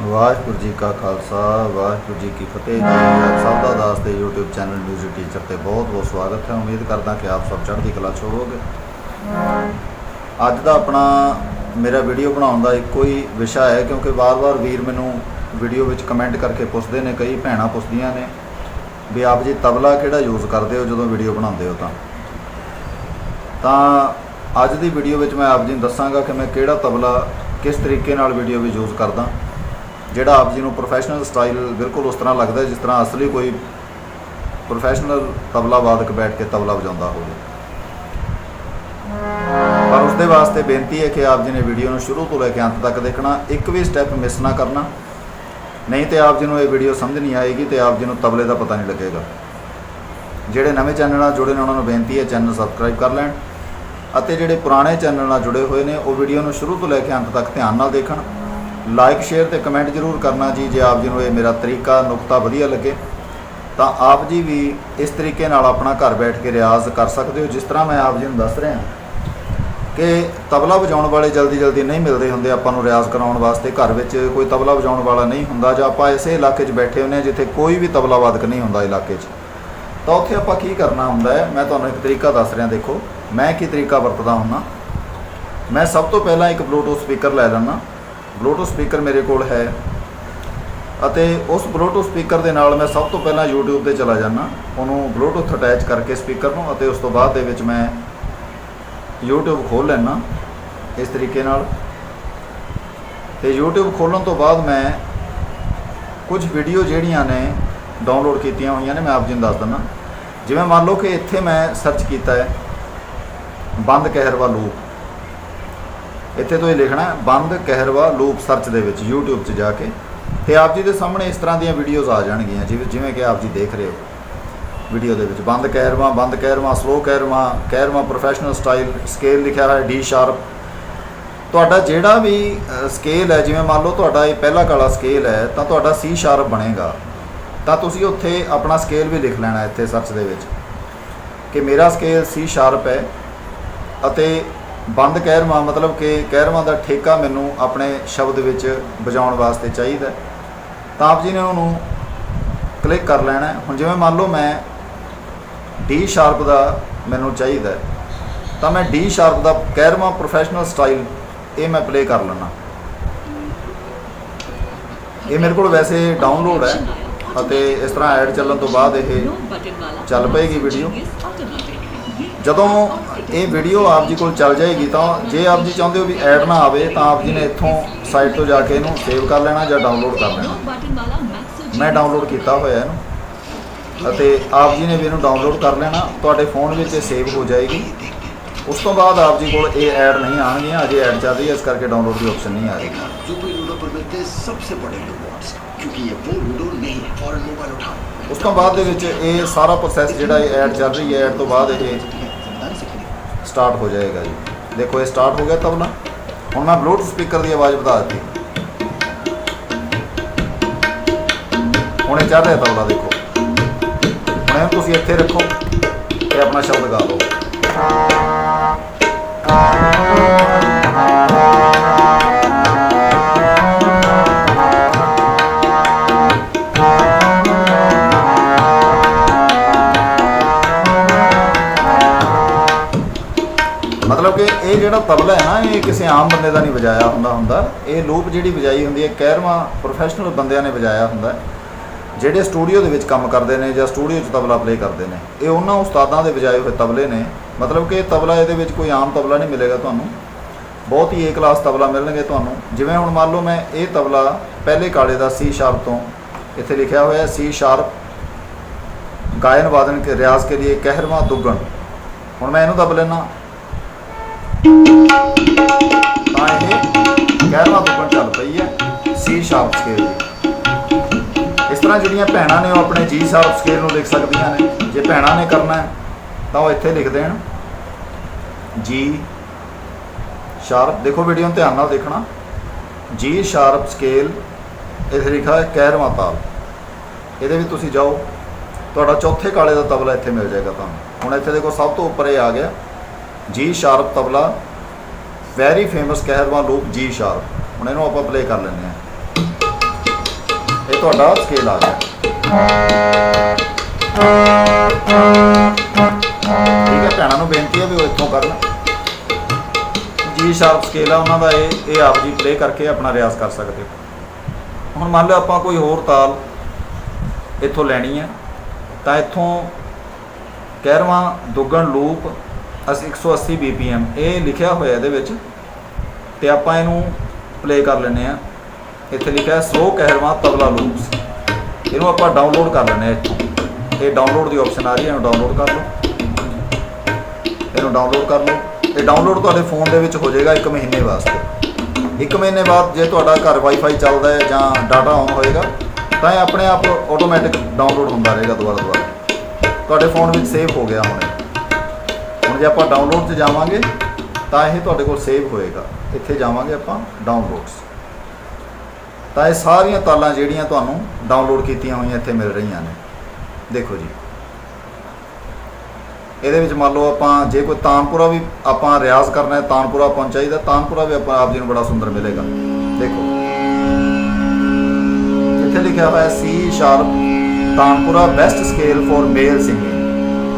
ਵਾਹਿਗੁਰੂ ਜੀ ਕਾ ਖਾਲਸਾ, ਵਾਹਿਗੁਰੂ ਜੀ ਕੀ ਫਤਿਹ। ਜੀ ਆਪ ਸਭ ਦਾ ਦਾਸ ਦੇ YouTube ਚੈਨਲ ਮਿਊਜ਼ਿਕ ਟੀਚਰ ਤੇ ਬਹੁਤ ਬਹੁਤ ਸਵਾਗਤ ਹੈ। ਉਮੀਦ ਕਰਦਾ ਕਿ ਆਪ ਸਭ ਚੜ੍ਹਦੀ ਕਲਾ 'ਚ ਹੋਵੋਗੇ। ਅੱਜ ਦਾ ਆਪਣਾ ਮੇਰਾ ਵੀਡੀਓ ਬਣਾਉਣ ਦਾ ਇੱਕੋ ਹੀ ਵਿਸ਼ਾ ਹੈ, ਕਿਉਂਕਿ ਵਾਰ-ਵਾਰ ਵੀਰ ਮੈਨੂੰ ਵੀਡੀਓ ਵਿੱਚ ਕਮੈਂਟ ਕਰਕੇ ਪੁੱਛਦੇ ਨੇ, ਕਈ ਭੈਣਾਂ ਪੁੱਛਦੀਆਂ ਨੇ ਵੀ ਆਪ ਜੀ ਤਬਲਾ ਕਿਹੜਾ ਯੂਜ਼ ਕਰਦੇ ਹੋ ਜਦੋਂ ਵੀਡੀਓ ਬਣਾਉਂਦੇ ਹੋ ਤਾਂ? ਤਾਂ ਅੱਜ ਦੀ ਵੀਡੀਓ ਵਿੱਚ ਮੈਂ ਆਪ ਜੀ ਨੂੰ ਦੱਸਾਂਗਾ ਕਿ ਮੈਂ ਕਿਹੜਾ ਤਬਲਾ ਕਿਸ ਤਰੀਕੇ ਨਾਲ ਵੀਡੀਓ ਵਿੱਚ ਯੂਜ਼ ਕਰਦਾ। ਜਿਹੜਾ ਆਪ ਜੀ ਨੂੰ ਪ੍ਰੋਫੈਸ਼ਨਲ ਸਟਾਈਲ ਬਿਲਕੁਲ ਉਸ ਤਰ੍ਹਾਂ ਲੱਗਦਾ ਜਿਸ ਤਰ੍ਹਾਂ ਅਸਲੀ ਕੋਈ ਪ੍ਰੋਫੈਸ਼ਨਲ ਤਬਲਾ ਵਾਦਕ ਬੈਠ ਕੇ ਤਬਲਾ ਵਜਾਉਂਦਾ ਹੋਵੇ। ਪਰ ਉਸ ਦੇ ਵਾਸਤੇ ਬੇਨਤੀ ਹੈ ਕਿ ਆਪ ਜੀ ਨੇ ਵੀਡੀਓ ਨੂੰ ਸ਼ੁਰੂ ਤੋਂ ਲੈ ਕੇ ਅੰਤ ਤੱਕ ਦੇਖਣਾ, ਇੱਕ ਵੀ ਸਟੈਪ ਮਿਸ ਨਾ ਕਰਨਾ। ਨਹੀਂ ਤੇ ਆਪ ਜੀ ਨੂੰ ਇਹ ਵੀਡੀਓ ਸਮਝ ਨਹੀਂ ਆਏਗੀ ਤੇ ਆਪ ਜੀ ਨੂੰ ਤਬਲੇ ਦਾ ਪਤਾ ਨਹੀਂ ਲੱਗੇਗਾ। ਜਿਹੜੇ ਨਵੇਂ ਚੈਨਲ ਨਾਲ ਜੁੜੇ ਨੇ, ਉਹਨਾਂ ਨੂੰ ਬੇਨਤੀ ਹੈ ਚੈਨਲ ਸਬਸਕ੍ਰਾਈਬ ਕਰ ਲੈਣ ਅਤੇ ਜਿਹੜੇ ਪੁਰਾਣੇ ਚੈਨਲ ਨਾਲ ਜੁੜੇ ਹੋਏ ਨੇ, ਉਹ ਵੀਡੀਓ ਨੂੰ ਸ਼ੁਰੂ ਤੋਂ ਲੈ ਕੇ ਅੰਤ ਤੱਕ ਧਿਆਨ ਨਾਲ ਦੇਖਣ। ਲਾਈਕ, ਸ਼ੇਅਰ ਤੇ ਕਮੈਂਟ ਜ਼ਰੂਰ ਕਰਨਾ ਜੀ, ਜੇ ਆਪ ਜੀ ਨੂੰ ਇਹ ਮੇਰਾ ਤਰੀਕਾ, ਨੁਕਤਾ ਵਧੀਆ ਲੱਗੇ, ਤਾਂ ਆਪ ਜੀ ਵੀ ਇਸ ਤਰੀਕੇ ਨਾਲ ਆਪਣਾ ਘਰ ਬੈਠ ਕੇ ਰਿਆਜ਼ ਕਰ ਸਕਦੇ ਹੋ, ਜਿਸ ਤਰ੍ਹਾਂ ਮੈਂ ਆਪ ਜੀ ਨੂੰ ਦੱਸ ਰਿਹਾ ਕਿ ਤਬਲਾ ਵਜਾਉਣ ਵਾਲੇ ਜਲਦੀ ਜਲਦੀ ਨਹੀਂ ਮਿਲਦੇ ਹੁੰਦੇ, ਆਪਾਂ ਨੂੰ ਰਿਆਜ਼ ਕਰਾਉਣ ਵਾਸਤੇ ਘਰ ਵਿੱਚ ਕੋਈ ਤਬਲਾ ਵਜਾਉਣ ਵਾਲਾ ਨਹੀਂ ਹੁੰਦਾ, ਜਾਂ ਆਪਾਂ ਇਸੇ ਇਲਾਕੇ 'ਚ ਬੈਠੇ ਹੁੰਦੇ ਹਾਂ ਜਿੱਥੇ ਕੋਈ ਵੀ ਤਬਲਾ ਵਾਦਕ ਨਹੀਂ ਹੁੰਦਾ ਇਲਾਕੇ 'ਚ। ਤਾਂ ਉੱਥੇ ਆਪਾਂ ਕੀ ਕਰਨਾ ਹੁੰਦਾ ਹੈ, ਮੈਂ ਤੁਹਾਨੂੰ ਇੱਕ ਤਰੀਕਾ ਦੱਸ ਰਿਹਾ, ਦੇਖੋ, ਮੈਂ ਕੀ ਤਰੀਕਾ ਵਰਤਦਾ ਹੁੰਦਾ। ਮੈਂ ਸਭ ਤੋਂ ਪਹਿਲਾਂ ਇੱਕ ਬਲੂਟੂਥ ਸਪੀਕਰ ਲੈ ਲੈਣਾ ਬਲੂਟੂਥ ਸਪੀਕਰ ਮੇਰੇ ਕੋਲ ਹੈ ਅਤੇ ਉਸ ਬਲੂਟੂਥ ਸਪੀਕਰ ਦੇ ਨਾਲ ਮੈਂ ਸਭ ਤੋਂ ਪਹਿਲਾਂ YouTube ਤੇ ਚਲਾ ਜਾਂਦਾ। ਉਹਨੂੰ ਬਲੂਟੂਥ ਅਟੈਚ ਕਰਕੇ ਸਪੀਕਰ ਨੂੰ ਅਤੇ ਉਸ ਤੋਂ ਬਾਅਦ ਦੇ ਵਿੱਚ ਮੈਂ YouTube ਖੋਲ ਲੈਣਾ ਇਸ ਤਰੀਕੇ ਨਾਲ। ਤੇ YouTube ਖੋਲਣ ਤੋਂ ਬਾਅਦ ਮੈਂ ਕੁਝ ਵੀਡੀਓ ਜਿਹੜੀਆਂ ਨੇ ਡਾਊਨਲੋਡ ਕੀਤੀਆਂ ਹੋਈਆਂ ਨੇ, ਮੈਂ ਆਪ ਜੀ ਨੂੰ ਦੱਸ ਦਿੰਦਾ। ਜਿਵੇਂ ਮੰਨ ਲਓ ਕਿ ਇੱਥੇ ਮੈਂ ਸਰਚ ਕੀਤਾ ਹੈ ਬੰਦ ਕਹਿਰ ਲੂਪ ਇੱਥੇ ਤੁਸੀਂ ਲਿਖਣਾ ਬੰਦ ਕਹਿਰਵਾ ਲੂਪ ਸਰਚ ਦੇ ਵਿੱਚ YouTube 'ਚ ਜਾ ਕੇ ਤੇ ਆਪ ਜੀ ਦੇ ਸਾਹਮਣੇ ਇਸ ਤਰ੍ਹਾਂ ਦੀਆਂ ਵੀਡੀਓਜ਼ ਆ ਜਾਣਗੀਆਂ, ਜਿਵੇਂ ਜਿਵੇਂ ਕਿ ਆਪ ਜੀ ਦੇਖ ਰਹੇ ਹੋ। ਵੀਡੀਓ ਦੇ ਵਿੱਚ ਬੰਦ ਕਹਿਰਵਾ ਬੰਦ keherwa slow keherwa keherwa professional style scale ਲਿਖਿਆ ਹੋਇਆ ਡੀ ਸ਼ਾਰਪ ਤੁਹਾਡਾ ਜਿਹੜਾ ਵੀ ਸਕੇਲ ਹੈ, ਜਿਵੇਂ ਮੰਨ ਲਓ ਤੁਹਾਡਾ ਇਹ ਪਹਿਲਾ ਕਾਲਾ ਸਕੇਲ ਹੈ, ਤਾਂ ਤੁਹਾਡਾ ਸੀ ਸ਼ਾਰਪ ਬਣੇਗਾ। ਤਾਂ ਤੁਸੀਂ ਉੱਥੇ ਆਪਣਾ ਸਕੇਲ ਵੀ ਲਿਖ ਲੈਣਾ ਇੱਥੇ ਸਰਚ ਦੇ ਵਿੱਚ ਕਿ ਮੇਰਾ ਸਕੇਲ ਸੀ ਸ਼ਾਰਪ ਹੈ ਅਤੇ ਬੰਦ ਕਹਿਰਵਾ ਮਤਲਬ ਕਿ ਕਹਿਰਵਾ ਦਾ ਠੇਕਾ ਮੈਨੂੰ ਆਪਣੇ ਸ਼ਬਦ ਵਿੱਚ ਵਜਾਉਣ ਵਾਸਤੇ ਚਾਹੀਦਾ। ਤਾਂ ਆਪ ਜੀ ਨੇ ਉਹਨੂੰ ਕਲਿੱਕ ਕਰ ਲੈਣਾ। ਹੁਣ ਜਿਵੇਂ ਮੰਨ ਲਓ ਮੈਂ ਡੀ ਸ਼ਾਰਪ ਦਾ ਮੈਨੂੰ ਚਾਹੀਦਾ ਤਾਂ ਮੈਂ ਡੀ ਸ਼ਾਰਪ ਦਾ ਕਹਿਰਵਾ ਪ੍ਰੋਫੈਸ਼ਨਲ ਸਟਾਈਲ ਇਹ ਮੈਂ ਪਲੇ ਕਰ ਲੈਣਾ ਇਹ ਮੇਰੇ ਕੋਲ ਵੈਸੇ ਡਾਊਨਲੋਡ ਹੈ ਅਤੇ ਇਸ ਤਰ੍ਹਾਂ ਐਡ ਚੱਲਣ ਤੋਂ ਬਾਅਦ ਇਹ ਚੱਲ ਪਏਗੀ ਵੀਡੀਓ ਜਦੋਂ ਇਹ ਵੀਡੀਓ ਆਪ ਜੀ ਕੋਲ ਚੱਲ ਜਾਏਗੀ ਤਾਂ ਜੇ ਆਪ ਜੀ ਚਾਹੁੰਦੇ ਹੋ ਵੀ ਐਡ ਨਾ ਆਵੇ ਤਾਂ ਆਪ ਜੀ ਨੇ ਇੱਥੋਂ ਸਾਈਟ ਤੋਂ ਜਾ ਕੇ ਇਹਨੂੰ ਸੇਵ ਕਰ ਲੈਣਾ ਜਾਂ ਡਾਊਨਲੋਡ ਕਰ ਲੈਣਾ। ਮੈਂ ਡਾਊਨਲੋਡ ਕੀਤਾ ਹੋਇਆ ਇਹਨੂੰ। ਅਤੇ ਆਪ ਜੀ ਨੇ ਵੀ ਇਹਨੂੰ ਡਾਊਨਲੋਡ ਕਰ ਲੈਣਾ। ਤੁਹਾਡੇ ਫੋਨ ਵਿੱਚ ਇਹ ਸੇਵ ਹੋ ਜਾਏਗੀ। ਉਸ ਤੋਂ ਬਾਅਦ ਆਪ ਜੀ ਕੋਲ ਇਹ ਐਡ ਨਹੀਂ ਆਣਗੀਆਂ ਅਜੇ ਐਡ ਚੱਲ ਰਹੀ ਹੈ। ਇਸ ਕਰਕੇ ਡਾਊਨਲੋਡ ਦੀ ਆਪਸ਼ਨ ਨਹੀਂ ਆ ਰਹੀ। ਉਸ ਤੋਂ ਬਾਅਦ ਦੇ ਵਿੱਚ ਇਹ ਸਾਰਾ ਪ੍ਰੋਸੈਸ ਜਿਹੜਾ ਇਹ ਐਡ ਚੱਲ ਰਹੀ ਹੈ ਐਡ ਤੋਂ ਬਾਅਦ ਇਹ ਸਟਾਰਟ ਹੋ ਜਾਏਗਾ ਜੀ। ਦੇਖੋ, ਇਹ ਸਟਾਰਟ ਹੋ ਗਿਆ ਤਬਲਾ ਹੁਣ ਮੈਂ ਬਲੂਟੂਥ ਸਪੀਕਰ ਦੀ ਆਵਾਜ਼ ਵਧਾ ਦਿੱਤੀ। ਹੁਣ ਇਹ ਚੱਲ ਰਿਹਾ ਤਬਲਾ ਦੇਖੋ। ਹੁਣ ਤੁਸੀਂ ਇੱਥੇ ਰੱਖੋ ਤੇ ਆਪਣਾ ਸ਼ਬਦ ਗਾ ਲਓ ਜਿਹੜਾ ਤਬਲਾ ਹੈ ਨਾ, ਇਹ ਕਿਸੇ ਆਮ ਬੰਦੇ ਦਾ ਨਹੀਂ ਵਜਾਇਆ ਹੁੰਦਾ ਹੁੰਦਾ। ਇਹ ਲੂਪ ਜਿਹੜੀ ਵਜਾਈ ਹੁੰਦੀ ਹੈ ਕਹਿਰਵਾਂ ਪ੍ਰੋਫੈਸ਼ਨਲ ਬੰਦਿਆਂ ਨੇ ਵਜਾਇਆ ਹੁੰਦਾ ਜਿਹੜੇ ਸਟੂਡੀਓ ਦੇ ਵਿੱਚ ਕੰਮ ਕਰਦੇ ਨੇ ਜਾਂ ਸਟੂਡੀਓ 'ਚ ਤਬਲਾ ਪਲੇ ਕਰਦੇ ਨੇ। ਇਹ ਉਹਨਾਂ ਉਸਤਾਦਾਂ ਦੇ ਵਜਾਏ ਹੋਏ ਤਬਲੇ ਨੇ। ਮਤਲਬ ਕਿ ਤਬਲਾ ਇਹਦੇ ਵਿੱਚ ਕੋਈ ਆਮ ਤਬਲਾ ਨਹੀਂ ਮਿਲੇਗਾ ਤੁਹਾਨੂੰ। ਬਹੁਤ ਹੀ ਏ ਕਲਾਸ ਤਬਲਾ ਮਿਲਣਗੇ ਤੁਹਾਨੂੰ। ਜਿਵੇਂ ਹੁਣ ਮੰਨ ਲਓ ਮੈਂ ਇਹ ਤਬਲਾ ਪਹਿਲੇ ਕਾਲੇ ਦਾ ਸੀ ਸ਼ਾਰਪ ਤੋਂ ਇੱਥੇ ਲਿਖਿਆ ਹੋਇਆ ਸੀ ਸ਼ਾਰਪ ਗਾਇਨ ਵਾਦਨ ਕੇ ਰਿਆਜ਼ ਕੇ ਲਈ ਕਹਿਰਵਾਂ ਦੁੱਗਣ। ਹੁਣ ਮੈਂ ਇਹਨੂੰ ਦਬ ਲੈਣਾ ਤਾਂ ਇਹ ਗਿਆਰਵਾਂ ਦੁੱਗਣ ਚੱਲ ਪਈ ਹੈ ਸੀ ਸ਼ਾਰਪ ਸਕੇਲ ਦੀ। ਇਸ ਤਰ੍ਹਾਂ ਜਿਹੜੀਆਂ ਭੈਣਾਂ ਨੇ ਉਹ ਆਪਣੇ ਜੀ ਸ਼ਾਰਪ ਸਕੇਲ ਨੂੰ ਲਿਖ ਸਕਦੀਆਂ ਨੇ। ਜੇ ਭੈਣਾਂ ਨੇ ਕਰਨਾ ਹੈ, ਤਾਂ ਉਹ ਇੱਥੇ ਲਿਖ ਦੇਣ। ਜੀ ਸ਼ਾਰਪ ਦੇਖੋ ਵੀਡੀਓ ਨੂੰ ਧਿਆਨ ਨਾਲ ਦੇਖਣਾ। ਜੀ ਸ਼ਾਰਪ ਸਕੇਲ ਇੱਥੇ ਲਿਖਾ ਹੈ ਕਹਿਰਵਾਂ ਤਾਲ। ਇਹਦੇ ਵਿੱਚ ਤੁਸੀਂ ਜਾਓ, ਤੁਹਾਡਾ ਚੌਥੇ ਕਾਲੇ ਦਾ ਤਬਲਾ ਇੱਥੇ ਮਿਲ ਜਾਏਗਾ ਤੁਹਾਨੂੰ। ਹੁਣ ਇੱਥੇ ਦੇਖੋ ਸਭ ਤੋਂ ਉੱਪਰ ਇਹ ਆ ਗਿਆ। G sharp tabla very famous ਕਹਿਰਵਾਂ loop G sharp. ਹੁਣ ਇਹਨੂੰ ਆਪਾਂ ਪਲੇ ਕਰ ਲੈਂਦੇ ਹਾਂ। ਇਹ ਤੁਹਾਡਾ ਸਕੇਲ ਆ ਗਿਆ। ਠੀਕ ਹੈ, ਭੈਣਾਂ ਨੂੰ ਬੇਨਤੀ ਹੈ ਵੀ ਉਹ ਇੱਥੋਂ ਕਰਨ ਜੀ ਸ਼ਾਰਪ ਸਕੇਲ ਆ, ਉਹਨਾਂ ਦਾ ਇਹ ਇਹ ਆਪ ਜੀ ਪਲੇ ਕਰਕੇ ਆਪਣਾ ਰਿਆਜ਼ ਕਰ ਸਕਦੇ ਹੋ। ਹੁਣ ਮੰਨ ਲਓ ਆਪਾਂ ਕੋਈ ਹੋਰ ਤਾਲ ਇੱਥੋਂ ਲੈਣੀ ਹੈ, ਤਾਂ ਇੱਥੋਂ ਕਹਿਰਵਾਂ ਦੁੱਗਣ ਲੂਪ ਅਸੀਂ 180 bpm ਇਹ ਲਿਖਿਆ ਹੋਇਆ ਇਹਦੇ ਵਿੱਚ, ਤੇ ਆਪਾਂ ਇਹਨੂੰ ਪਲੇ ਕਰ ਲੈਨੇ ਆ ਇੱਥੇ ਲਿਖਿਆ ਹੈ, ਸੋ ਕਹਿਰਵਾਂ ਤਬਲਾ ਲੂਪਸ ਇਹਨੂੰ ਆਪਾਂ ਡਾਊਨਲੋਡ ਕਰ ਲੈਨੇ ਆ ਇੱਥੋਂ। ਇਹ ਡਾਊਨਲੋਡ ਦੀ ਆਪਸ਼ਨ ਆ ਰਹੀ ਹੈ, ਇਹਨੂੰ ਡਾਊਨਲੋਡ ਕਰ ਲਓ। ਇਹਨੂੰ ਡਾਊਨਲੋਡ ਕਰ ਲਓ। ਇਹ ਡਾਊਨਲੋਡ ਤੁਹਾਡੇ ਫੋਨ ਦੇ ਵਿੱਚ ਹੋ ਜਾਏਗਾ 1 ਮਹੀਨੇ ਵਾਸਤੇ। 1 ਮਹੀਨੇ ਬਾਅਦ ਜੇ ਤੁਹਾਡਾ ਘਰ ਵਾਈਫਾਈ ਚੱਲਦਾ ਹੈ ਜਾਂ ਡਾਟਾ ਆਨ ਹੋਏਗਾ, ਤਾਂ ਇਹ ਆਪਣੇ ਆਪ ਆਟੋਮੈਟਿਕ ਡਾਊਨਲੋਡ ਹੁੰਦਾ ਰਹੇਗਾ ਦੁਬਾਰਾ ਦੁਬਾਰਾ। ਤੁਹਾਡੇ ਫੋਨ ਵਿੱਚ ਸੇਵ ਹੋ ਗਿਆ ਹੁਣ ਹੁਣ। ਜੇ ਆਪਾਂ ਡਾਊਨਲੋਡ 'ਚ ਜਾਵਾਂਗੇ, ਤਾਂ ਇਹ ਤੁਹਾਡੇ ਕੋਲ ਸੇਵ ਹੋਏਗਾ। ਇੱਥੇ ਜਾਵਾਂਗੇ ਆਪਾਂ ਡਾਊਨਲੋਡਸ ਤਾਂ ਇਹ ਸਾਰੀਆਂ ਤਾਲਾਂ ਜਿਹੜੀਆਂ ਤੁਹਾਨੂੰ ਡਾਊਨਲੋਡ ਕੀਤੀਆਂ ਹੋਈਆਂ ਇੱਥੇ ਮਿਲ ਰਹੀਆਂ ਨੇ। ਦੇਖੋ ਜੀ। ਇਹਦੇ ਵਿੱਚ ਮੰਨ ਲਓ ਆਪਾਂ ਜੇ ਕੋਈ ਤਾਨਪੁਰਾ ਵੀ ਆਪਾਂ ਰਿਆਜ਼ ਕਰਨਾ ਹੈ, ਤਾਨਪੁਰਾ ਆਪਾਂ ਤਾਨਪੁਰਾ ਵੀ ਆਪਾਂ ਆਪ ਜੀ ਨੂੰ ਬੜਾ ਸੁੰਦਰ ਮਿਲੇਗਾ। ਦੇਖੋ। ਇੱਥੇ ਲਿਖਿਆ ਹੋਇਆ C sharp tanpura best scale for male singing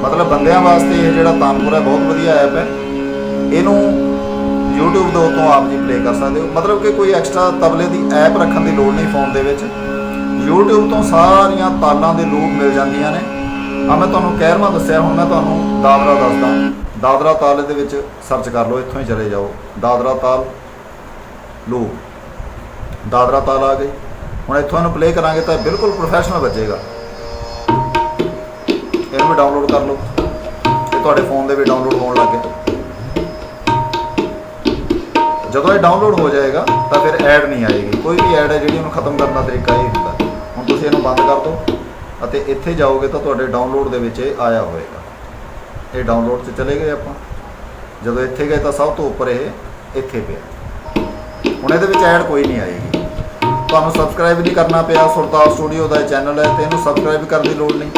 ਮਤਲਬ ਬੰਦਿਆਂ ਵਾਸਤੇ ਇਹ ਜਿਹੜਾ ਤਾਨਪੁਰ ਹੈ ਬਹੁਤ ਵਧੀਆ ਐਪ ਹੈ। ਇਹਨੂੰ YouTube ਦੇ ਉੱਤੋਂ ਆਪ ਜੀ ਪਲੇ ਕਰ ਸਕਦੇ ਹੋ। ਮਤਲਬ ਕਿ ਕੋਈ ਐਕਸਟਰਾ ਤਬਲੇ ਦੀ ਐਪ ਰੱਖਣ ਦੀ ਲੋੜ ਨਹੀਂ ਫੋਨ ਦੇ ਵਿੱਚ। YouTube ਤੋਂ ਸਾਰੀਆਂ ਤਾਲਾਂ ਦੇ ਲੂਪ ਮਿਲ ਜਾਂਦੀਆਂ ਨੇ। ਆ ਮੈਂ ਤੁਹਾਨੂੰ ਕਹਿਰਮਾ ਦੱਸਿਆ, ਹੁਣ ਮੈਂ ਤੁਹਾਨੂੰ ਦਾਦਰਾ ਦੱਸਦਾ। ਦਾਦਰਾ ਤਾਲ ਦੇ ਵਿੱਚ ਸਰਚ ਕਰ ਲਓ, ਇੱਥੋਂ ਹੀ ਚਲੇ ਜਾਓ। ਦਾਦਰਾ ਤਾਲ ਲੂਪ ਦਾਦਰਾ ਤਾਲ ਆ ਗਈ। ਹੁਣ ਇੱਥੋਂ ਇਹਨੂੰ ਪਲੇ ਕਰਾਂਗੇ ਤਾਂ ਬਿਲਕੁਲ ਪ੍ਰੋਫੈਸ਼ਨਲ ਵੱਜੇਗਾ। ਇਹਨੂੰ ਵੀ ਡਾਊਨਲੋਡ ਕਰ ਲਓ ਇਹ ਤੁਹਾਡੇ ਫੋਨ ਦੇ ਵੀ ਡਾਊਨਲੋਡ ਹੋਣ ਲੱਗ ਗਿਆ ਜਦੋਂ ਇਹ ਡਾਊਨਲੋਡ ਹੋ ਜਾਏਗਾ, ਤਾਂ ਫਿਰ ਐਡ ਨਹੀਂ ਆਏਗੀ। ਕੋਈ ਵੀ ਐਡ ਹੈ ਜਿਹੜੀ ਉਹਨੂੰ ਖਤਮ ਕਰਨ ਦਾ ਤਰੀਕਾ ਇਹ ਹੁੰਦਾ। ਹੁਣ ਤੁਸੀਂ ਇਹਨੂੰ ਬੰਦ ਕਰ ਦਿਓ ਅਤੇ ਇੱਥੇ ਜਾਓਗੇ ਤਾਂ ਤੁਹਾਡੇ ਡਾਊਨਲੋਡ ਦੇ ਵਿੱਚ ਇਹ ਆਇਆ ਹੋਏਗਾ। ਇਹ ਡਾਊਨਲੋਡ 'ਚ ਚਲੇ ਗਏ ਆਪਾਂ। ਜਦੋਂ ਇੱਥੇ ਗਏ ਤਾਂ ਸਭ ਤੋਂ ਉੱਪਰ ਇਹ ਇੱਥੇ ਪਿਆ। ਹੁਣ ਇਹਦੇ ਵਿੱਚ ਐਡ ਕੋਈ ਨਹੀਂ ਆਏਗੀ। ਤੁਹਾਨੂੰ ਸਬਸਕ੍ਰਾਈਬ ਨਹੀਂ ਕਰਨਾ ਪਿਆ ਸੁਰਤਾਲ ਸਟੂਡੀਓ ਦਾ ਚੈਨਲ ਹੈ ਤੇ ਇਹਨੂੰ ਸਬਸਕ੍ਰਾਈਬ ਕਰਨ ਦੀ ਲੋੜ ਨਹੀਂ।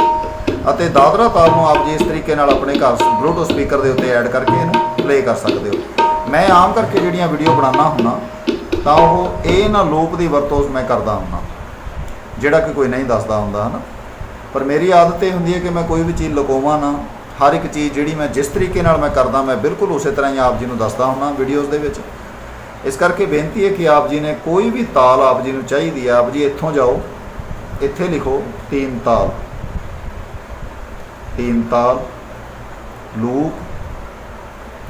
ਅਤੇ ਦਾਦਰਾ ਤਾਲ ਨੂੰ ਆਪ ਜੀ ਇਸ ਤਰੀਕੇ ਨਾਲ ਆਪਣੇ ਘਰ ਬਲੂਟੂਥ ਸਪੀਕਰ ਦੇ ਉੱਤੇ ਐਡ ਕਰਕੇ ਇਹਨੂੰ ਪਲੇ ਕਰ ਸਕਦੇ ਹੋ। ਮੈਂ ਆਮ ਕਰਕੇ ਜਿਹੜੀਆਂ ਵੀਡੀਓ ਬਣਾਉਣਾ ਹੁੰਦਾ, ਤਾਂ ਉਹ ਇਹ ਨਾ ਲੋਪ ਦੀ ਵਰਤੋਂ ਮੈਂ ਕਰਦਾ ਹੁੰਦਾ, ਜਿਹੜਾ ਕਿ ਕੋਈ ਨਹੀਂ ਦੱਸਦਾ ਹੁੰਦਾ, ਹਨਾ? ਪਰ ਮੇਰੀ ਆਦਤ ਇਹ ਹੁੰਦੀ ਹੈ ਕਿ ਮੈਂ ਕੋਈ ਵੀ ਚੀਜ਼ ਲੁਕਾਵਾਂ ਨਾ, ਹਰ ਇੱਕ ਚੀਜ਼ ਜਿਹੜੀ ਮੈਂ ਜਿਸ ਤਰੀਕੇ ਨਾਲ ਮੈਂ ਕਰਦਾ, ਮੈਂ ਬਿਲਕੁਲ ਉਸੇ ਤਰ੍ਹਾਂ ਹੀ ਆਪ ਜੀ ਨੂੰ ਦੱਸਦਾ ਹੁੰਦਾ ਵੀਡੀਓਜ਼ ਦੇ ਵਿੱਚ। ਇਸ ਕਰਕੇ ਬੇਨਤੀ ਹੈ ਕਿ ਆਪ ਜੀ ਨੇ ਕੋਈ ਵੀ ਤਾਲ ਆਪ ਜੀ ਨੂੰ ਚਾਹੀਦੀ ਹੈ, ਆਪ ਜੀ ਇੱਥੋਂ ਜਾਓ, ਇੱਥੇ ਲਿਖੋ, ਤੀਨ ਤਾਲ। ਤੀਨ ਲੂਪ,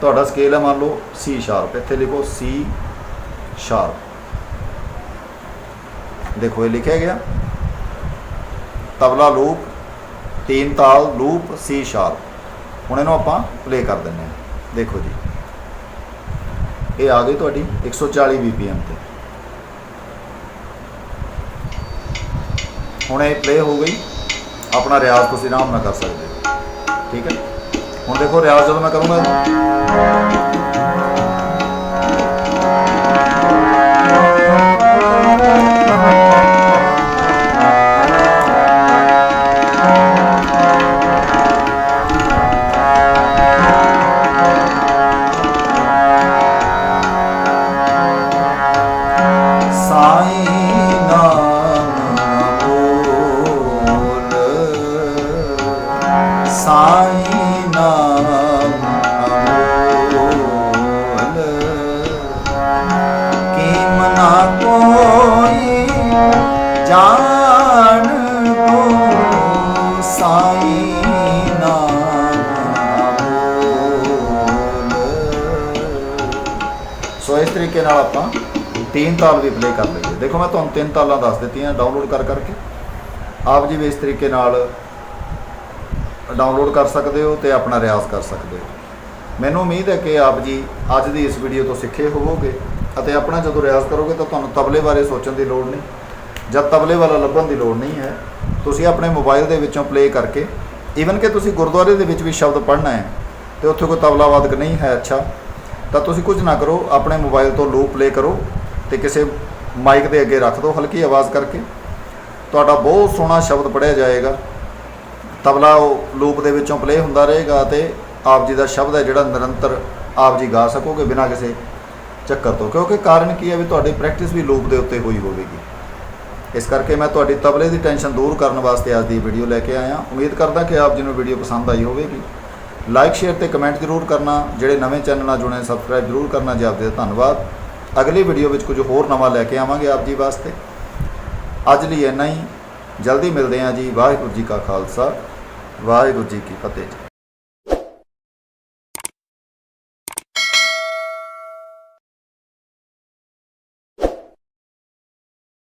ਤੁਹਾਡਾ ਸਕੇਲ ਹੈ ਮੰਨ ਲਓ ਸੀ ਸ਼ਾਰਪ ਇੱਥੇ ਲਿਖੋ ਸੀ ਸ਼ਾਰਪ ਦੇਖੋ ਇਹ ਲਿਖਿਆ ਗਿਆ। ਤਬਲਾ ਲੂਪ, ਤੀਨ ਤਾਲ, ਲੂਪ ਸੀ ਸ਼ਾਰਪ ਹੁਣ ਇਹਨੂੰ ਆਪਾਂ ਪਲੇ ਕਰ ਦਿੰਦੇ ਹਾਂ। ਦੇਖੋ ਜੀ। ਇਹ ਆ ਗਈ ਤੁਹਾਡੀ 140 bpm ਤੇ। ਹੁਣ ਇਹ ਪਲੇ ਹੋ ਗਈ। ਆਪਣਾ ਰਿਆਜ਼ ਤੁਸੀਂ ਆਰਾਮ ਨਾਲ ਕਰ ਸਕਦੇ ਹੋ। ਠੀਕ ਹੈ? ਹੁਣ ਦੇਖੋ ਰਿਆਜ਼ ਜਦੋਂ ਮੈਂ ਕਰੂੰਗਾ। ਸਾਈ ਨਾਮ ਬੋਲ ਕੀਮਨਾ ਕੋਈ ਜਾਣ ਕੋ ਸਾਈ ਨਾਮ ਸੋ ਇਸ ਤਰੀਕੇ ਨਾਲ ਆਪਾਂ ਤਿੰਨ ਤਾਲ ਵੀ ਪਲੇ ਕਰ ਲਈਏ ਦੇਖੋ ਮੈਂ ਤੁਹਾਨੂੰ ਤਿੰਨ ਤਾਲਾਂ ਦੱਸ ਦਿੱਤੀਆਂ ਡਾਊਨਲੋਡ ਕਰ ਕਰਕੇ। ਆਪ ਜੀ ਵੀ ਇਸ ਤਰੀਕੇ ਨਾਲ ਡਾਊਨਲੋਡ ਕਰ ਸਕਦੇ ਹੋ ਤੇ ਆਪਣਾ ਰਿਆਜ਼ ਕਰ ਸਕਦੇ ਹੋ। ਮੈਨੂੰ ਉਮੀਦ ਹੈ ਕਿ ਆਪ ਜੀ ਅੱਜ ਦੀ ਇਸ ਵੀਡੀਓ ਤੋਂ ਸਿੱਖੇ ਹੋਵੋਗੇ ਅਤੇ ਆਪਣਾ ਜਦੋਂ ਰਿਆਜ਼ ਕਰੋਗੇ ਤਾਂ ਤੁਹਾਨੂੰ ਤਬਲੇ ਬਾਰੇ ਸੋਚਣ ਦੀ ਲੋੜ ਨਹੀਂ। ਜਾਂ ਤਬਲੇ ਵਾਲਾ ਲੱਭਣ ਦੀ ਲੋੜ ਨਹੀਂ ਹੈ, ਤੁਸੀਂ ਆਪਣੇ ਮੋਬਾਈਲ ਦੇ ਵਿੱਚੋਂ ਪਲੇ ਕਰਕੇ ਈਵਨ ਕਿ ਤੁਸੀਂ ਗੁਰਦੁਆਰੇ ਦੇ ਵਿੱਚ ਵੀ ਸ਼ਬਦ ਪੜ੍ਹਨਾ ਹੈ ਤੇ ਉੱਥੇ ਕੋਈ ਤਬਲਾ ਵਾਦਕ ਨਹੀਂ ਹੈ, ਅੱਛਾ। ਤਾਂ ਤੁਸੀਂ ਕੁਝ ਨਾ ਕਰੋ, ਆਪਣੇ ਮੋਬਾਈਲ ਤੋਂ ਲੂਪ ਪਲੇ ਕਰੋ ਤੇ ਕਿਸੇ ਮਾਈਕ ਦੇ ਅੱਗੇ ਰੱਖ ਦਿਓ, ਹਲਕੀ ਆਵਾਜ਼ ਕਰਕੇ। ਤੁਹਾਡਾ ਬਹੁਤ ਸੋਹਣਾ ਸ਼ਬਦ ਪੜਿਆ ਜਾਏਗਾ। ਤਬਲਾ ਉਹ ਲੂਪ ਦੇ ਵਿੱਚੋਂ ਪਲੇ ਹੁੰਦਾ ਰਹੇਗਾ ਤੇ ਆਪ ਜੀ ਦਾ ਸ਼ਬਦ ਹੈ ਜਿਹੜਾ ਨਿਰੰਤਰ ਆਪ ਜੀ ਗਾ ਸਕੋਗੇ ਬਿਨਾਂ ਕਿਸੇ ਚੱਕਰ ਤੋਂ। ਕਿਉਂਕਿ ਕਾਰਨ ਕੀ ਹੈ ਵੀ ਤੁਹਾਡੀ ਪ੍ਰੈਕਟਿਸ ਵੀ ਲੂਪ ਦੇ ਉੱਤੇ ਹੋਈ ਹੋਵੇਗੀ। ਇਸ ਕਰਕੇ ਮੈਂ ਤੁਹਾਡੀ ਤਬਲੇ ਦੀ ਟੈਨਸ਼ਨ ਦੂਰ ਕਰਨ ਵਾਸਤੇ ਅੱਜ ਦੀ ਵੀਡੀਓ ਲੈ ਕੇ ਆਇਆ। ਉਮੀਦ ਕਰਦਾ ਕਿ ਆਪ ਜੀ ਨੂੰ ਵੀਡੀਓ ਪਸੰਦ ਆਈ ਹੋਵੇਗੀ। ਲਾਈਕ ਸ਼ੇਅਰ ਤੇ ਕਮੈਂਟ ਜ਼ਰੂਰ ਕਰਨਾ। ਜਿਹੜੇ ਨਵੇਂ ਚੈਨਲ ਨਾਲ ਜੁੜੇ ਸਬਸਕ੍ਰਾਈਬ ਜ਼ਰੂਰ ਕਰਨਾ ਜੀ ਆਪ ਜੀ ਦਾ ਧੰਨਵਾਦ। ਅਗਲੀ ਵੀਡੀਓ ਵਿੱਚ ਕੁਝ ਹੋਰ ਨਵਾਂ ਲੈ ਕੇ ਆਵਾਂਗੇ ਆਪ ਜੀ ਵਾਸਤੇ। ਅੱਜ ਲਈ ਇੰਨਾ ਹੀ। ਜਲਦੀ ਮਿਲਦੇ ਹਾਂ ਜੀ। ਵਾਹਿਗੁਰੂ ਜੀ ਕਾ ਖਾਲਸਾ। ਵਾਹਿਗੁਰੂ ਜੀ ਕੀ ਫਤਿਹ। ਜੀ